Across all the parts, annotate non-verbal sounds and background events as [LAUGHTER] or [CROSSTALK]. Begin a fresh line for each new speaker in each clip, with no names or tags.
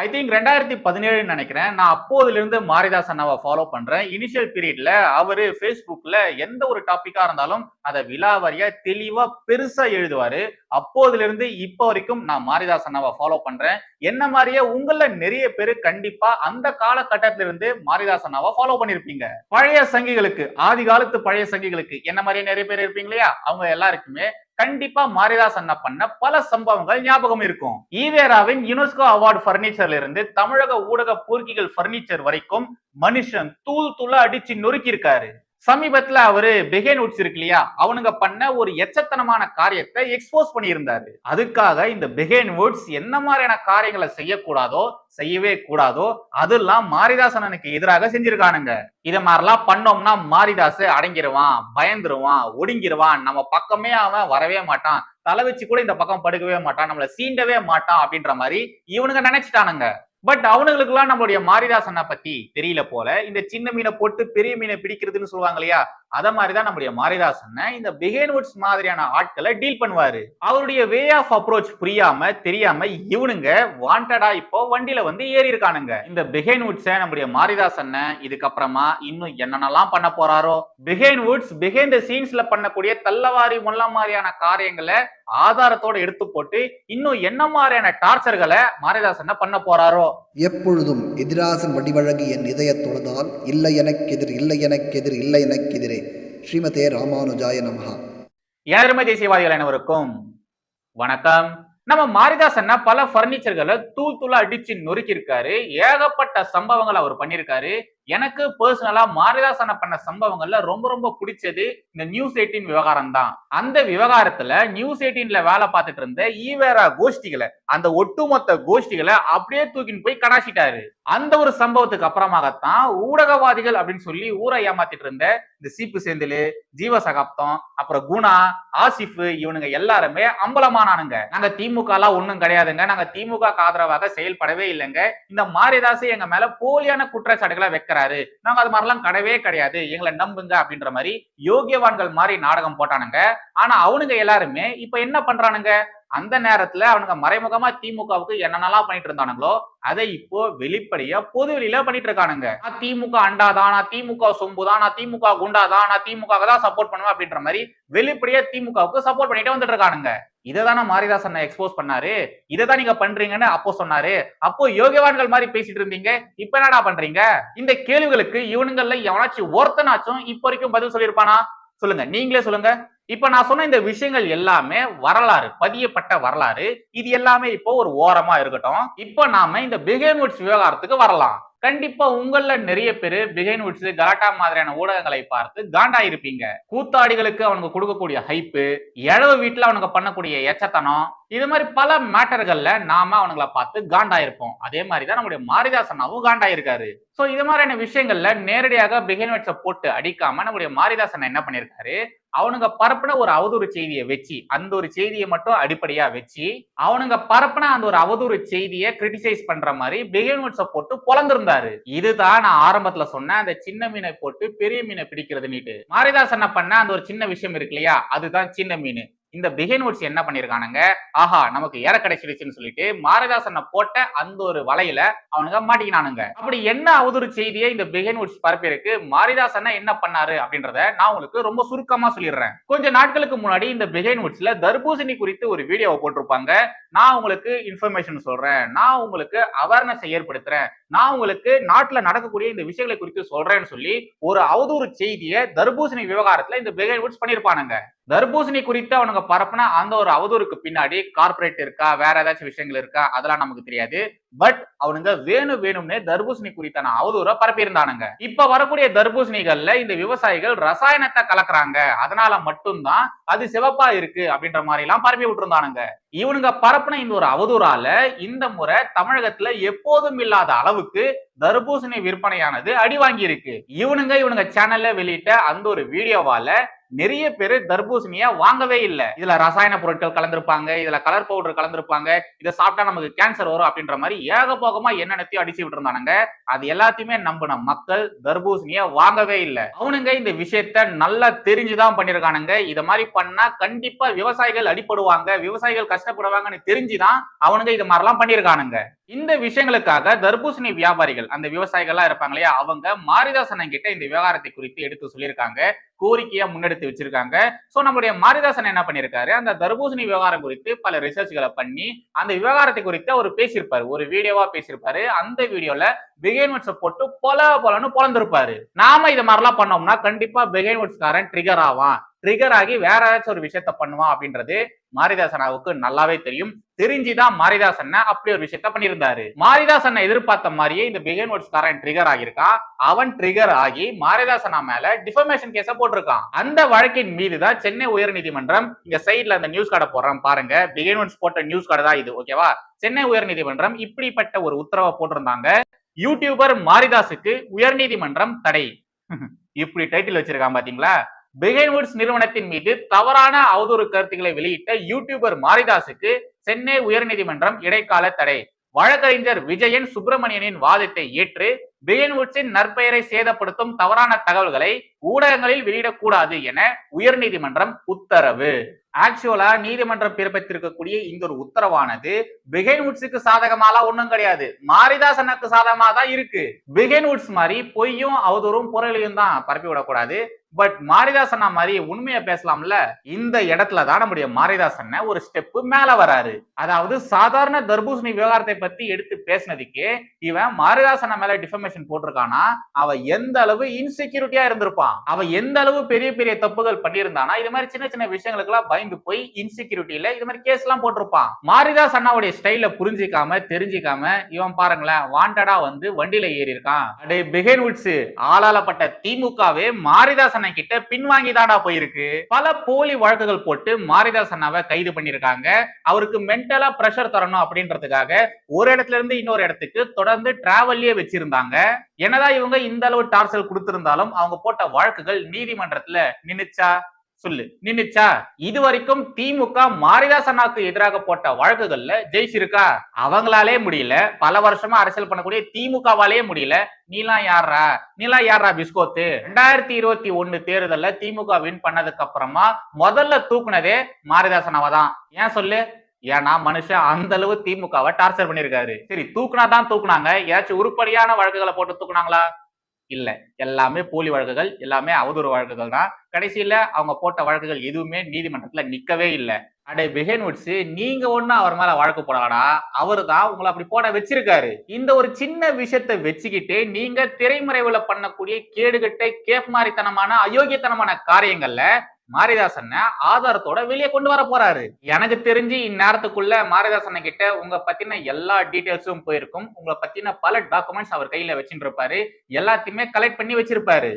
I think ரெண்டாயிரத்தி பதினேழுன்னு நினைக்கிறேன். நான் அப்போதுலேருந்து மாரிதாஸ் அண்ணாவை ஃபாலோ பண்ணுறேன் இனிஷியல் பீரியட்ல அவர் ஃபேஸ்புக்கில் எந்த ஒரு டாப்பிக்காக இருந்தாலும் அதை விலாவாரியா தெளிவாக பெருசாக எழுதுவார். அப்போதுலேருந்து இப்போ வரைக்கும் நான் மாரிதாஸ் அண்ணாவை ஃபாலோ பண்ணுறேன் என்ன மாதிரியே உங்களில் நிறைய பேர் கண்டிப்பாக அந்த காலகட்டத்திலிருந்து மாரிதாஸ் அண்ணாவை ஃபாலோ பண்ணியிருப்பீங்க பழைய சங்கிகளுக்கு ஆதி காலத்து பழைய சங்கிகளுக்கு என்ன மாதிரியே நிறைய பேர் இருப்பீங்க இல்லையா? அவங்க எல்லாருக்குமே கண்டிப்பா மாரிதாஸ் அண்ணா பண்ண பல சம்பவங்கள் ஞாபகம் இருக்கும். ஈவேராவின் யுனெஸ்கோ அவார்டு பர்னிச்சர்ல இருந்து தமிழக ஊடக பூர்க்கிகள் பர்னிச்சர் வரைக்கும் மனுஷன் தூள் தூளா அடிச்சு நொறுக்கி இருக்காரு சமீபத்துல அவரு பெகேன் உட்ஸ் இருக்கு இல்லையா? அவனுங்க பண்ண ஒரு எச்சத்தனமான காரியத்தை எக்ஸ்போஸ் பண்ணியிருந்தாரு. அதுக்காக இந்த பெகேன் உட்ஸ் என்ன மாதிரியான காரியங்களை செய்யக்கூடாதோ செய்யவே கூடாதோ அதெல்லாம் மாரிதாசனனுக்கு எதிராக செஞ்சிருக்கானுங்க. இத மாதிரிலாம் பண்ணோம்னா மாரிதாஸ் அடங்கிருவான் பயந்துருவான் ஒடுங்கிருவான். நம்ம பக்கமே அவன் வரவே மாட்டான். தலை வச்சு கூட இந்த பக்கம் படுக்கவே மாட்டான். நம்மள சீண்டவே மாட்டான் அப்படின்ற மாதிரி இவனுங்க நினைச்சிட்டானுங்க. பட் அவனுங்களுக்குலாம் நம்மளுடைய மாரிதாசனை பத்தி தெரியல போல. இந்த சின்ன மீனை போட்டு பெரிய மீனை பிடிக்கிறதுன்னு சொல்லுவாங்க இல்லையா? அத மாதிரிதான் நம்முடைய மாரிதாசன் இந்த பிகேன்வுட்ஸ் மாதிரியான ஆட்களை டீல் பண்ணுவாரு. அவருடைய வே ஆஃப் அப்ரோச் புரியாம தெரியாம இவனுங்க வாண்டடா இப்போ வண்டியில வந்து ஏறி இருக்கானுங்க இந்த பிகேன் நம்முடைய மாரிதாசன் இதுக்கப்புறமா இன்னும் என்னென்னலாம் பண்ண போறாரோ? பிகேன்வுட்ஸ் பிகேன் த சீன்ஸ்ல பண்ணக்கூடிய தள்ளவாரி முல்ல மாதிரியான காரியங்களை ஆதாரத்தோட எடுத்து போட்டு இன்னும் என்ன மாதிரியான டார்ச்சர்களை மாரிதாசன் பண்ண போறாரோ?
எப்பொழுதும் எதிராசன் வடிவழகி என் இதயத் தொழுதால் இல்லை எனக்கெதிர் இல்லை எனக்கெதிர் இல்லை எனக்கெதிரே ஸ்ரீமதே ராமானுஜாய நமஹா.
யாருமே தேசியவாதிகள் அனைவருக்கும் வணக்கம். நம்ம மாரிதாசன்னா பல பர்னிச்சர்களை தூள் தூளா அடிச்சு நொறுக்கி இருக்காரு ஏகப்பட்ட சம்பவங்கள் அவர் பண்ணியிருக்காரு. எனக்கு பர்சனலா மாரிதாஸ் பண்ண சம்பவங்கள்ல ரொம்ப ரொம்ப பிடிச்சது இந்த நியூஸ் எயிட்டீன் விவகாரம் தான் அந்த விவகாரத்துல நியூஸ் எயிட்டீன்ல வேலை பார்த்துட்டு இருந்த ஈவேரா கோஷ்டிகளை அந்த ஒட்டுமொத்த கோஷ்டிகளை அப்படியே தூக்கின்னு போய் கடாசிட்டாரு. அந்த ஒரு சம்பவத்துக்கு அப்புறமாகத்தான் ஊடகவாதிகள் அப்படின்னு சொல்லி ஊரை ஏமாத்திட்டு இருந்த இந்த சீப்பு செந்திலு ஜீவ சகாப்தம் அப்புறம் குணா ஆசிஃப் இவனுங்க எல்லாருமே அம்பலமானானுங்க. நாங்க திமுக எல்லாம் ஒண்ணும் கிடையாதுங்க. நாங்க திமுக ஆதரவாக செயல்படவே இல்லைங்க. இந்த மாரிதாசு எங்க மேல போலியான குற்றச்சாட்டுகளை வைக்கிறாரு நாங்க அது மாதிரிலாம் கிடையவே கிடையாது. எங்களை நம்புங்க அப்படின்ற மாதிரி யோகியவான்கள் மாதிரி நாடகம் போட்டானுங்க. ஆனா அவனுங்க எல்லாருமே இப்ப என்ன பண்றானுங்க? அந்த நேரத்துல அவனுங்க மறைமுகமா திமுகவுக்கு என்னென்னலாம் பண்ணிட்டு இருந்தானுங்களோ அதை இப்போ வெளிப்படையா பொது வெளியில பண்ணிட்டு இருக்கானுங்க. திமுக அண்டாதான் நான் திமுக சொம்புதான் நான் திமுக குண்டாதான் நான் திமுக தான் சப்போர்ட் பண்ணுவேன் அப்படின்ற மாதிரி வெளிப்படையா திமுகவுக்கு சப்போர்ட் பண்ணிட்டு வந்துட்டு இருக்கானுங்க. இதை தானே மாரிதாசன் எக்ஸ்போஸ் பண்ணாரு. இதை தான் நீங்க பண்றீங்கன்னு அப்போ சொன்னாரு. அப்போ யோகிவான்கள் மாதிரி பேசிட்டு இருந்தீங்க. இப்ப என்னடா பண்றீங்க? இந்த கேள்விகளுக்கு இவனுங்கள்ல எவனாச்சும் ஒருத்தனாச்சும் இப்போ வரைக்கும் பதில் சொல்லியிருப்பானா? சொல்லுங்க. நீங்களே சொல்லுங்க. இப்ப நான் சொன்ன இந்த விஷயங்கள் எல்லாமே வரலாறு பதியப்பட்ட வரலாறு. இது எல்லாமே இப்போ ஒரு ஓரமா இருக்கட்டும். இப்போ நாம இந்த பிகேன் வுட்ஸ் விவகாரத்துக்கு வரலாம். கண்டிப்பா உங்கள நிறைய பேரு பிகைன் வுட்ஸ் கலாட்டா மாதிரியான ஊடகங்களை பார்த்து காண்டா இருப்பீங்க. கூத்தாடிகளுக்கு அவனுக்கு கொடுக்கக்கூடிய ஹைப்பு இழவு வீட்டுல அவனுக்கு பண்ணக்கூடிய எச்சத்தனம் இது மாதிரி பல மேட்டர்கள்ல நாம அவனுங்களை பார்த்து காண்டா இருப்போம். அதே மாதிரி தான் நம்முடைய மாரிதாசனாவும் காண்டா இருக்காரு. சோ இது மாதிரியான விஷயங்கள்ல நேரடியாக பிகைன் வுட்ஸை போட்டு அடிக்காம நம்முடைய மாரிதாசன் என்ன பண்ணிருக்காரு? அவனுங்க பரப்புன ஒரு அவதூறு செய்தியை வச்சு அந்த ஒரு செய்தியை மட்டும் அடிப்படையா வச்சு அவனுங்க பரப்புன அந்த ஒரு அவதூறு செய்தியை கிரிட்டிசைஸ் பண்ற மாதிரி பிகேன் போட்டு பொழந்திருந்தாரு இதுதான் நான் ஆரம்பத்துல சொன்ன அந்த சின்ன மீனை போட்டு பெரிய மீனை பிடிக்கிறது நீட்டு மாரிதாஸ் என்ன பண்ண அந்த ஒரு சின்ன விஷயம் இருக்கு இல்லையா? அதுதான் சின்ன மீன். இந்த பிகேன் என்ன பண்ணியிருக்கானுங்க ஆஹா நமக்கு ஏற கிடைச்சிருச்சுன்னு சொல்லிட்டு மாரிதாசனை போட்ட அந்த ஒரு வலையில அவனுங்க மாட்டிக்கினானுங்க. அப்படி என்ன அவதூறு செய்தியை இந்த பிகேன் பரப்பியிருக்கு? மாரிதாசன் என்ன பண்ணாரு அப்படின்றத நான் உங்களுக்கு ரொம்ப சுருக்கமா சொல்லிடுறேன். கொஞ்ச நாட்களுக்கு முன்னாடி இந்த பிகேன் தர்பூசணி குறித்து ஒரு வீடியோவை போட்டிருப்பாங்க. நான் உங்களுக்கு இன்ஃபர்மேஷன் சொல்றேன். நான் உங்களுக்கு அவேர்னஸ் ஏற்படுத்துறேன். நான் உங்களுக்கு நாட்டுல நடக்கக்கூடிய இந்த விஷயங்களை குறித்து சொல்றேன்னு சொல்லி ஒரு அவதூறு செய்தியை தர்பூசணி விவகாரத்துல இந்த பிகேன் வுட்ஸ் பண்ணிருப்பானுங்க. தர்பூசணி குறித்து அவனுங்க பரப்புனா அந்த ஒரு அவதூறுக்கு பின்னாடி கார்பரேட் இருக்கா வேற ஏதாச்சும் விஷயங்கள் இருக்கா அதெல்லாம் நமக்கு தெரியாது. பட் அவனுங்க வேணும் வேணும்னே தர்பூசணி குறித்தான அவதூற பரப்பியிருந்தானுங்க. இப்ப வரக்கூடிய தர்பூசணிகள்ல இந்த விவசாயிகள் ரசாயனத்தை கலக்குறாங்க. அதனால மட்டும்தான் அது சிவப்பா இருக்கு அப்படின்ற மாதிரி எல்லாம் பரப்பி விட்டுருந்தானுங்க. இவனுங்க பரப்புன இந்த ஒரு அவதூறால இந்த முறை தமிழகத்துல எப்போதும் இல்லாத அளவுக்கு தர்பூசணி விற்பனையானது அடி வாங்கி இருக்கு இவனுங்க இவனுங்க சேனல்ல வெளியிட்ட அந்த ஒரு வீடியோவால நிறைய பேர் தர்பூசணிய வாங்கவே இல்லை. இதுல ரசாயன பொருட்கள் கலந்திருப்பாங்க இதுல கலர் பவுடர் கலந்திருப்பாங்க இதை சாப்பிட்டா நமக்கு கேன்சர் வரும் அப்படின்ற மாதிரி ஏகபோகமா என்னென்னத்தையும் அடிச்சு விட்டு இருந்தானுங்க அது எல்லாத்தையுமே நம்பின மக்கள் தர்பூசணிய வாங்கவே இல்லை. அவனுங்க இந்த விஷயத்த நல்லா தெரிஞ்சுதான் பண்ணிருக்கானுங்க. இத மாதிரி பண்ணா கண்டிப்பா விவசாயிகள் அடிப்படுவாங்க விவசாயிகள் கஷ்டப்படுவாங்கன்னு தெரிஞ்சுதான் அவனுங்க இது மாதிரிலாம் பண்ணிருக்கானுங்க. இந்த விஷயங்களுக்காக தர்பூசணி வியாபாரிகள் அந்த விவசாயிகள்லாம் இருப்பாங்க இல்லையா அவங்க மாரிதாசன் கிட்ட இந்த விவகாரத்தை குறித்து எடுத்து சொல்லியிருக்காங்க. கோரிக்கையா முன்னெடுத்து வச்சிருக்காங்க. சோ நம்முடைய மாரிதாசன் என்ன பண்ணிருக்காரு? அந்த தர்பூசணி விவகாரம் குறித்து பல ரிசர்ச்களை பண்ணி அந்த விவகாரத்தை குறித்து அவர் பேசியிருப்பாரு. ஒரு வீடியோவா பேசியிருப்பாரு. அந்த வீடியோல பிகேன்வட்ஸ போட்டு பொல பொலன்னு பொலந்திருப்பாரு நாம இது மாதிரிலாம் பண்ணோம்னா கண்டிப்பா பிகேன்வட்ஸ்காரன் ட்ரிகர் ஆவான். ட்ரிகர் ஆகி வேற ஏதாச்சும் ஒரு விஷயத்த பண்ணுவான் அப்படின்றது மாரிதாசனாவுக்கு நல்லாவே தெரியும். தெரிஞ்சுதான் மாரிதாசன் அப்படி ஒரு விஷயத்த பண்ணியிருந்தாரு. மாரிதாசனை எதிர்பார்த்த மாதிரியே இந்த பிகன் காரன் ட்ரிகர் ஆகியிருக்கான் அவன் ட்ரிகர் ஆகி மாரிதாசனா மேல டிஃபமேஷன் கேஸ போட்டிருக்கான். அந்த வழக்கின் மீதுதான் சென்னை உயர்நீதிமன்றம் இங்க சைட்ல அந்த நியூஸ் கார்டை போடுறேன் பாருங்க. பிகன் போட்ட நியூஸ் கார்டு தான் இது ஓகேவா சென்னை உயர்நீதிமன்றம் இப்படிப்பட்ட ஒரு உத்தரவை போட்டிருந்தாங்க. யூடியூபர் மாரிதாஸுக்கு உயர்நீதிமன்றம் தடை. [LAUGHS] இப்படி டைட்டில் வச்சிருக்கான் பாத்தீங்களா? பிகைன்வுட்ஸ் நிறுவனத்தின் மீது தவறான அவதூறு கருத்துக்களை வெளியிட்ட யூடியூபர் மாரிதாஸுக்கு சென்னை உயர்நீதிமன்றம் இடைக்கால தடை. வழக்கறிஞர் விஜயன் சுப்பிரமணியனின் வாதத்தை ஏற்று பிகைன்வுட்ஸின் நற்பெயரை சேதப்படுத்தும் தவறான தகவல்களை ஊடகங்களில் வெளியிடக்கூடாது என உயர்நீதிமன்றம் உத்தரவு. ஆக்சுவலா நீதிமன்றம் பிறப்பித்திருக்கக்கூடிய இந்த ஒரு உத்தரவானது பிகைன்வுட்ஸுக்கு சாதகமாலாம் ஒண்ணும் கிடையாது. மாரிதாசனுக்கு சாதகமா தான் இருக்கு. பிகைன்வுட்ஸ் மாதிரி பொய்யும் அவதூறும் பொருளையும் தான் பரப்பி விடக்கூடாது பட் மாரிதாசனா மாதிரி உண்மையை பேசலாம்ல? இந்த இடத்துல தான் நம்முடைய மாரிதாசன் ஒரு ஸ்டெப் மேல வராரு. அதாவது சாதாரண தர்பூசணி விவகாரத்தை பத்தி எடுத்து பேசினதுக்கு இவன் மாரிதாசன மேல டிஃபர்மேஷன் போட்டிருக்கானா? அவ எந்த அளவு இன்செக்யூரிட்டியா இருந்திருப்பான்? அவ எந்த அளவு பெரிய பெரிய தப்புகள் பண்ணியிருந்தானா? இது மாதிரி சின்ன சின்ன விஷயங்களுக்கு எல்லாம் பயந்து போய் இன்செக்யூரிட்டியில இது மாதிரி கேஸ் எல்லாம் போட்டிருப்பான். மாரிதாஸ் அண்ணாவுடைய ஸ்டைல புரிஞ்சிக்காம தெரிஞ்சிக்காம இவன் பாருங்களேன் வாண்டடா வந்து வண்டியில ஏறி இருக்கான் அடே பிகேன் உட்ஸ் ஆளாளப்பட்ட திமுகவே மாரிதாசன் அண்ணன் கிட்ட பின்வாங்கி தாடா போயிருக்கு. பல போலி வழக்குகள் போட்டு மாரிதாஸ் அண்ணாவை கைது பண்ணிருக்காங்க அவருக்கு மென்டலா பிரஷர் தரணும் அப்படின்றதுக்காக ஒரு இடத்துல இருந்து இன்னொரு இடத்துக்கு தொடர்ந்து டிராவல்லயே வச்சிருந்தாங்க. என்னதான் இவங்க இந்த அளவு டார்ச்சல் கொடுத்திருந்தாலும் அவங்க போட்ட வழக்குகள் நீதிமன்றத்துல நின்னுச்சா? சொல்லு. நின்னுச்சா? இது வரைக்கும் திமுக மாரிதாஸ் அண்ணாக்கு எதிராக போட்ட வழக்குகள்ல ஜெயிச்சிருக்கா? அவங்களாலே முடியல. பல வருஷமா அரசியல் பண்ணக்கூடிய திமுகவாலே முடியல. நீலாம் யாரா நீலாம் யாரா பிஸ்கோத்து? ரெண்டாயிரத்தி இருபத்தி ஒண்ணு தேர்தல்ல திமுக வின் பண்ணதுக்கு அப்புறமா முதல்ல தூக்குனதே மாரிதாசனாவை தான் ஏன் சொல்லு? ஏன்னா மனுஷன் அந்த அளவு திமுகவை டார்ச்சர் பண்ணிருக்காரு. சரி தூக்குனா தான் தூக்குனாங்க. ஏதாச்சும் உருப்படியான வழக்குகளை போட்டு தூக்குனாங்களா? இல்லை. எல்லாமே போலி வழக்குகள் எல்லாமே அவதூறு வழக்குகள் தான். கடைசியில அவங்க போட்ட வழக்குகள் எதுவுமே நீதிமன்றத்துல நிக்கவே இல்லை. அடே பிஹேன்வுட்ஸ் நீங்க ஒண்ணு அவர் மேல வழக்கு போடலாடா? அவரு தான் உங்களை அப்படி போட வச்சிருக்காரு. இந்த ஒரு சின்ன விஷயத்தை வச்சுக்கிட்டு நீங்க திரைமறைவுல பண்ணக்கூடிய கேடுகட்டை கேப்மாரித்தனமான அயோக்கியத்தனமான காரியங்கள்ல மாரிதாசன் ஆதாரத்தோட வெளியே கொண்டு வர போறாரு. எனக்கு தெரிஞ்சு இந்நேரத்துக்குள்ள மாரிதாசன் கிட்ட உங்க பத்தின எல்லா டீட்டெயில்ஸும் போயிருக்கும். உங்களை பத்தின பல டாக்குமெண்ட்ஸ் அவர் கையில வச்சுட்டு இருப்பாரு எல்லாத்தையுமே கலெக்ட் பண்ணி வச்சிருப்பாரு.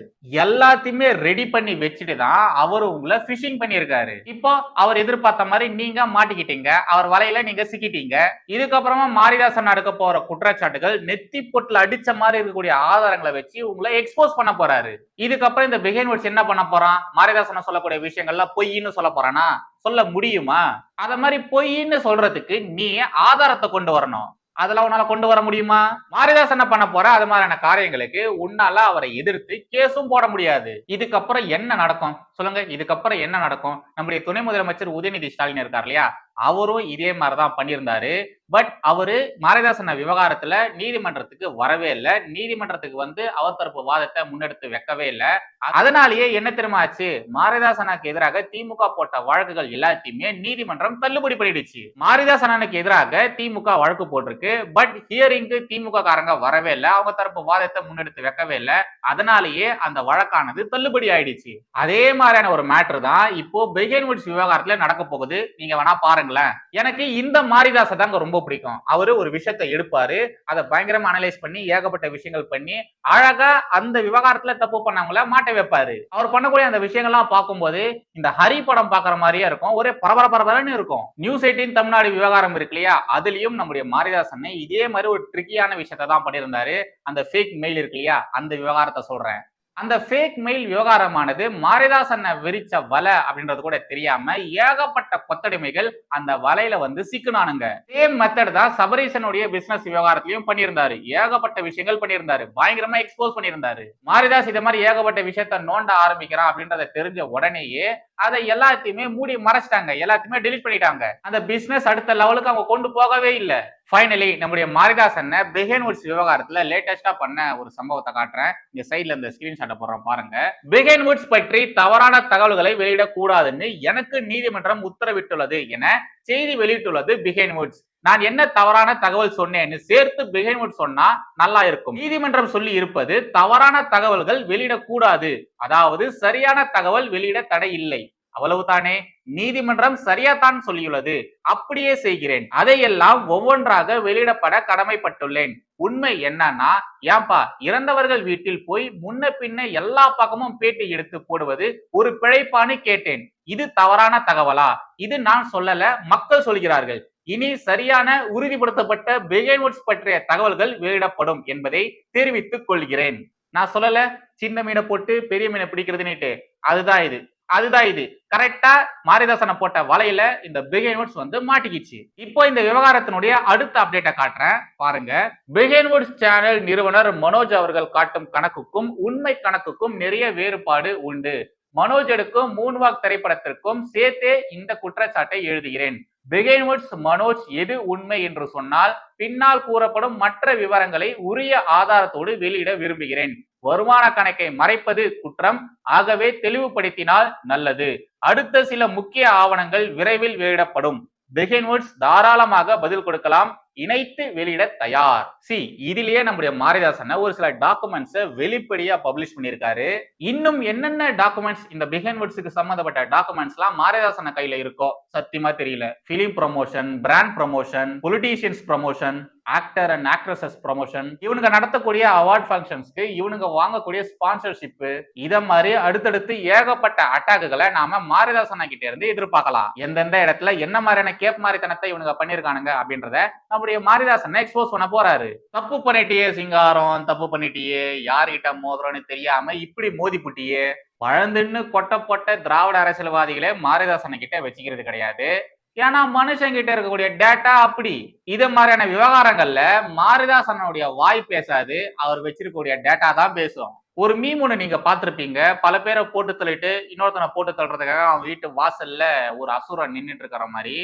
எல்லாத்தையுமே ரெடி பண்ணி வச்சுட்டு தான் அவர் உங்களை ஃபிஷிங் பண்ணியிருக்காரு. இப்போ அவர் எதிர்பார்த்த மாதிரி நீங்க மாட்டிக்கிட்டீங்க. அவர் வலையில நீங்க சிக்கிட்டீங்க. இதுக்கப்புறமா மாரிதாசன் நடக்க போற குற்றச்சாட்டுகள் நெத்தி பொட்டில் அடிச்ச மாதிரி இருக்கக்கூடிய ஆதாரங்களை வச்சு உங்களை எக்ஸ்போஸ் பண்ண போறாரு. இதுக்கப்புறம் இந்த பிஹேவியர்ஸ் என்ன பண்ண போறான்? மாரிதாசன் சொல்லக்கூடிய விஷயங்கள்லாம் பொய்ன்னு சொல்ல போறானா? சொல்ல முடியுமா? அத மாதிரி பொய்ன்னு சொல்றதுக்கு நீ ஆதாரத்தை கொண்டு வரணும். அதெல்லாம் உன்னால கொண்டு வர முடியுமா? மாரிதாஸ் என்ன பண்ண போற? அது மாதிரியான காரியங்களுக்கு உன்னால அவரை எதிர்த்து கேஸும் போட முடியாது. இதுக்கப்புறம் என்ன நடக்கும்? சொல்லுங்க இதுக்கப்புறம் என்ன நடக்கும்? நம்முடைய துணை முதலமைச்சர் உதயநிதி ஸ்டாலின் இருக்கார் இல்லையா? அவரும் இதே மாதிரிதான் பண்ணியிருந்தாரு. பட் அவரு மாரிதாசன் விவகாரத்துல நீதிமன்றத்துக்கு வரவே இல்லை. நீதிமன்றத்துக்கு வந்து அவர் தரப்பு வாதத்தை முன்னெடுத்து வைக்கவே இல்லை. அதனாலேயே என்ன தெரியுமா ஆச்சு? மாரிதாசனுக்கு எதிராக திமுக போட்ட வழக்குகள் எல்லாத்தையுமே நீதிமன்றம் தள்ளுபடி பண்ணிடுச்சு. மாரிதாசனானுக்கு எதிராக திமுக வழக்கு போட்டிருக்கு. பட் ஹியரிங்க்கு திமுக காரங்க வரவே இல்லை. அவங்க தரப்பு வாதத்தை முன்னெடுத்து வைக்கவே இல்லை. அதனாலேயே அந்த வழக்கானது தள்ளுபடி ஆயிடுச்சு. அதே மாதிரி மாதிரியான ஒரு மேட்ரு தான் இப்போ பெகேன்வுட்ஸ் விவகாரத்துல நடக்க போகுது. நீங்க வேணா பாருங்களேன். எனக்கு இந்த மாரிதாச தாங்க ரொம்ப பிடிக்கும். அவரு ஒரு விஷயத்த எடுப்பாரு. அதை பயங்கரமா அனலைஸ் பண்ணி ஏகப்பட்ட விஷயங்கள் பண்ணி அழகா அந்த விவகாரத்துல தப்பு பண்ணவங்கள மாட்ட வைப்பாரு. அவர் பண்ணக்கூடிய அந்த விஷயங்கள்லாம் பார்க்கும்போது இந்த ஹரி படம் பாக்குற மாதிரியே இருக்கும். ஒரே பரபர பரபரன்னு இருக்கும். நியூஸ் எயிட்டின் தமிழ்நாடு விவகாரம் இருக்கு இல்லையா? அதுலயும் நம்முடைய மாரிதாசன் இதே மாதிரி ஒரு ட்ரிக்கியான விஷயத்த தான் பண்ணியிருந்தாரு. அந்த ஃபேக் மெயில் இருக்கு இல்லையா? அந்த விவகாரத்தை சொல்றேன். அந்த ஃபேக் மெயில் விவகாரமானது மாரிதாசனை விரிச்ச வலை அப்படின்றது கூட தெரியாம ஏகப்பட்ட கொத்தடிமைகள் அந்த வலையில வந்து சிக்குனானுங்க. சேம் மெத்தட் தான் சபரீசனுடைய பிசினஸ் விவகாரத்திலையும் பண்ணியிருந்தாரு. ஏகப்பட்ட விஷயங்கள் பண்ணியிருந்தாரு. பயங்கரமா எக்ஸ்போஸ் பண்ணியிருந்தாரு. மாரிதாஸ் இதை மாதிரி ஏகப்பட்ட விஷயத்த நோண்ட ஆரம்பிக்கிறான் அப்படின்றத தெரிஞ்ச உடனேயே அதை எல்லாத்தையுமே மூடி மறைச்சிட்டாங்க. எல்லாத்தையுமே டெலிட் பண்ணிட்டாங்க. அந்த பிசினஸ் அடுத்த லெவலுக்கு அவங்க கொண்டு போகவே இல்லை. ஃபைனலி நம்முடைய மாரிதாசன் பிஹேன் வுட்ஸ் விவகாரத்துல லேட்டஸ்டா பண்ண ஒரு சம்பவத்தை காட்டுறேன். இந்த சைட்ல இந்த ஸ்கிரீன்ஷாட்டை போடுறோம் பாருங்க. பிஹேன் வுட்ஸ் பற்றி தவறான தகவல்களை வெளியிடக்கூடாதுன்னு எனக்கு நீதிமன்றம் உத்தரவிட்டுள்ளது என செய்தி வெளியிட்டுள்ளது பிஹேன் வுட்ஸ் நான் என்ன தவறான தகவல் சொன்னேன்னு சேர்த்து பிஹேன் வுட்ஸ் சொன்னா நல்லா இருக்கும். நீதிமன்றம் சொல்லி இருப்பது தவறான தகவல்கள் வெளியிடக்கூடாது. அதாவது சரியான தகவல் வெளியிட தடை இல்லை. அவ்வளவுதானே? நீதிமன்றம் சரியாத்தான் சொல்லியுள்ளது. அப்படியே செய்கிறேன். அதையெல்லாம் ஒவ்வொன்றாக வெளியிடப்பட கடமைப்பட்டுள்ளேன். உண்மை என்னன்னா ஏன்பா இறந்தவர்கள் வீட்டில் போய் முன்ன பின்ன எல்லா பக்கமும் பேட்டி எடுத்து போடுவது ஒரு பிழைப்பான்னு கேட்டேன். இது தவறான தகவலா? இது நான் சொல்லல மக்கள் சொல்கிறார்கள். இனி சரியான உறுதிப்படுத்தப்பட்ட பிகேன்வுட்ஸ் பற்றிய தகவல்கள் வெளியிடப்படும் என்பதை தெரிவித்துக் கொள்கிறேன். நான் சொல்லல சின்ன மீனை போட்டு பெரிய மீனை பிடிக்கிறதுன்னுட்டு. அதுதான் இது. அதுதான் இது. கரெக்டா மாரிதாசனை போட்ட வலையில இந்த பிகேன்வுட்ஸ் வந்து மாட்டிக்கிச்சு. இப்போ இந்த விவகாரத்தினுடைய அடுத்த அப்டேட்டை காட்டுறேன். பாருங்க. பிகேன்வுட்ஸ் சேனல் நிறுவனர் மனோஜ் அவர்கள் காட்டும் கணக்குக்கும் உண்மை கணக்குக்கும் நிறைய வேறுபாடு உண்டு. மனோஜ் எடுக்கும் மூன்வாக் திரைப்படத்திற்கும் சேர்த்தே இந்த குற்றச்சாட்டை எழுதுகிறேன். பிகேன்வுட்ஸ் மனோஜ் எது உண்மை என்று சொன்னால் பின்னால் கூறப்படும் மற்ற விவரங்களை உரிய ஆதாரத்தோடு வெளியிட விரும்புகிறேன். வருமான கணக்கை மறைப்பது குற்றம். ஆகவே தெளிவுபடுத்தினால் நல்லது. அடுத்த சில முக்கிய ஆவணங்கள் விரைவில் வெளியிடப்படும். பிகேன்வுட்ஸ் தாராளமாக பதில் கொடுக்கலாம். இணைத்து வெளியிட தயார். சி இதிலேயே நம்முடைய மாரிதாசன் ஒரு சில டாக்குமெண்ட்ஸ் வெளிப்படையா பப்ளிஷ் பண்ணியிருக்காரு. இன்னும் என்னென்ன டாக்குமெண்ட்ஸ் இந்த பிகேன்வுட்ஸுக்கு சம்பந்தப்பட்ட டாக்குமெண்ட்ஸ்லாம் மாரிதாசன் கையில இருக்கோ? சத்தியமா தெரியல. Film promotion brand promotion politicians promotion actor and actresses promotion இவனுங்க நடத்தக்கூடிய அவார்ட் ஃபங்க்ஷன்ஸ்க்கு இவனுங்க வாங்கக்கூடிய ஸ்பான்சர்ஷிப் இதை மாதிரி அடுத்தடுத்து ஏகப்பட்ட அட்டாக்குகளை நாம மாரிதாசனா கிட்ட இருந்து எதிர்பார்க்கலாம். எந்தெந்த இடத்துல என்ன மாதிரியான கேப் மாதிரித்தனத்தை இவனுங்க பண்ணிருக்கானுங்க அப்படின்றத நம்முடைய மாரிதாசன் எக்ஸ்போஸ் பண்ண போறாரு. தப்பு பண்ணிட்டியே சிங்காரம் தப்பு பண்ணிட்டியே யார்கிட்ட மோதுறோன்னு தெரியாம இப்படி மோதி புட்டியே பழந்துன்னு கொட்ட திராவிட அரசியல்வாதிகளே மாரிதாசனை கிட்ட வச்சுக்கிறது கிடையாது. ஏன்னா மனுஷன் கிட்ட இருக்கக்கூடிய டேட்டா அப்படி. இது மாதிரியான விவகாரங்கள்ல மாரிதாசனுடைய வாய் பேசாது. அவர் வச்சிருக்கக்கூடிய டேட்டா தான் பேசும். ஒரு மீம் ஒண்ணு நீங்க பார்த்திருப்பீங்க. பல பேரை போட்டு தள்ளிட்டு இன்னொருத்தனை போட்டு தள்ளுறதுக்காக அவன் வீட்டு வாசல்ல ஒரு அசுரன் நின்றுட்டு இருக்கிற மாதிரி.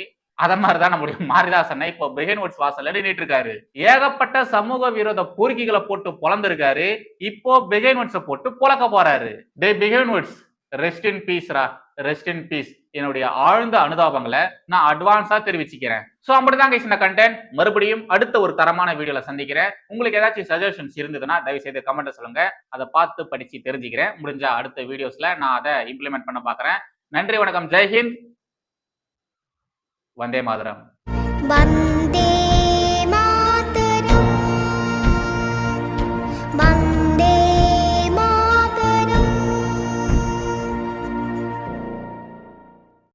அத மாதிரிதான் நம்முடைய மாரிதாசனை இப்போ பெஹன்வுட்ஸ் வாசல்ல நின்றுட்டு இருக்காரு ஏகப்பட்ட சமூக விரோத கோரிக்கைகளை போட்டு பொழந்திருக்காரு இப்போ பெஹன்வுட்ஸை போட்டு பொழக்க போறாரு. டே பெஹன்வுட்ஸ் ரெஸ்ட் இன் பீஸ்ரா ரெஸ்ட் இன் பீஸ் என்னுடைய ஆழ்ந்த அனுதாபங்களை நான் அட்வான்ஸா தெரிவிச்சுக்கிறேன். சோ அப்படிதான் கைஸ் இந்த கண்டென்ட் மறுபடியும் அடுத்த ஒரு தரமான வீடியோல சந்திக்கிறேன். உங்களுக்கு ஏதாச்சும் சஜஷன்ஸ் இருந்ததுன்னா தயவு செய்து கமெண்ட் சொல்லுங்க. அதை பார்த்து படிச்சு தெரிஞ்சுக்கிறேன். முடிஞ்சா அடுத்த வீடியோஸ்ல நான் அதை இம்ப்ளிமெண்ட் பண்ண பாக்குறேன். நன்றி வணக்கம். ஜெய்ஹிந்த் வந்தே மாதரம்
வந்தே